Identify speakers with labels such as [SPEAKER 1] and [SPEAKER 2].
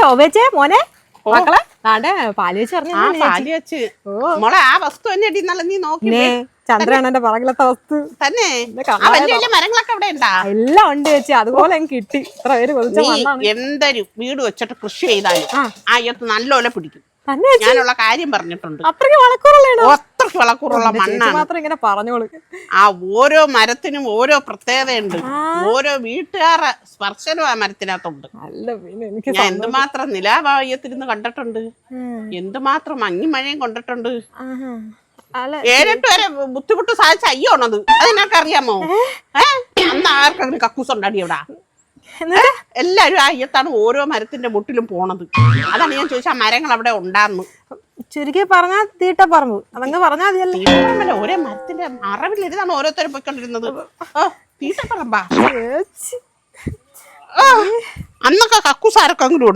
[SPEAKER 1] ശോഭേച്ചേ മോനെ? മക്കളെ? നാടെ പാൽ വെച്ച് പറഞ്ഞു
[SPEAKER 2] ആ പാൽ വെച്ച്. മോളെ ആ വസ്തു തന്നെ നീ നോക്കി
[SPEAKER 1] പുറകിലത്തെ വസ്തു.
[SPEAKER 2] മരങ്ങളൊക്കെ അവിടെ ഉണ്ടാ?
[SPEAKER 1] എല്ലാം ഉണ്ട് ചേച്ചി അതുപോലെ കിട്ടി. ഇത്ര പേര്
[SPEAKER 2] എന്തൊരു വീട് വെച്ചിട്ട് കൃഷി ചെയ്താലും
[SPEAKER 1] ആ.
[SPEAKER 2] അയ്യത്ത് നല്ലോലെ പിടിക്കും. ഞാനുള്ള കാര്യം പറഞ്ഞിട്ടുണ്ട്.
[SPEAKER 1] അത്രയ്ക്ക്
[SPEAKER 2] അത്രയ്ക്ക് വളക്കൂറുള്ള മണ്ണാണ്.
[SPEAKER 1] മാത്രം ഇങ്ങനെ പറഞ്ഞോളൂ
[SPEAKER 2] ആ ഓരോ മരത്തിനും ഓരോ പ്രത്യേകതയുണ്ട്. ഓരോ വീട്ടുകാരുടെ സ്പർശനം ആ മരത്തിനകത്തുണ്ട്.
[SPEAKER 1] അല്ല പിന്നെ എനിക്ക്
[SPEAKER 2] ഞാൻ എന്തുമാത്രം നിലാവായത്തിരുന്ന് കണ്ടിട്ടുണ്ട്. എന്തുമാത്രം മഞ്ഞും മഴയും കണ്ടിട്ടുണ്ട്. ഏഴെട്ട് വരെ ബുദ്ധിമുട്ട് സാധിച്ച അയ്യോണത്. അതിനൊക്കെ അറിയാമോ അന്ന് ആർക്കങ്ങനെ കക്കൂസ് ഉണ്ടാടി
[SPEAKER 1] എവിടാ?
[SPEAKER 2] എല്ലാരും ആ അയ്യത്താണ് ഓരോ മരത്തിന്റെ മുട്ടിലും പോണത്. അതാണ് ഞാൻ ചോദിച്ചാ മരങ്ങൾ അവിടെ ഉണ്ടാന്ന്.
[SPEAKER 1] ചുരുക്കി പറഞ്ഞാൽ തീട്ട പറമ്പു. അതങ്ങ് പറഞ്ഞാൽ മതിയല്ലേ.
[SPEAKER 2] ഓരോ മരത്തിന്റെ മറവിലിരുന്നാണ് ഓരോരുത്തരും പോയിക്കൊണ്ടിരുന്നത്. ഓ അന്നൊക്കെ കക്കൂസാരൊക്കെ ഉണ്ടോ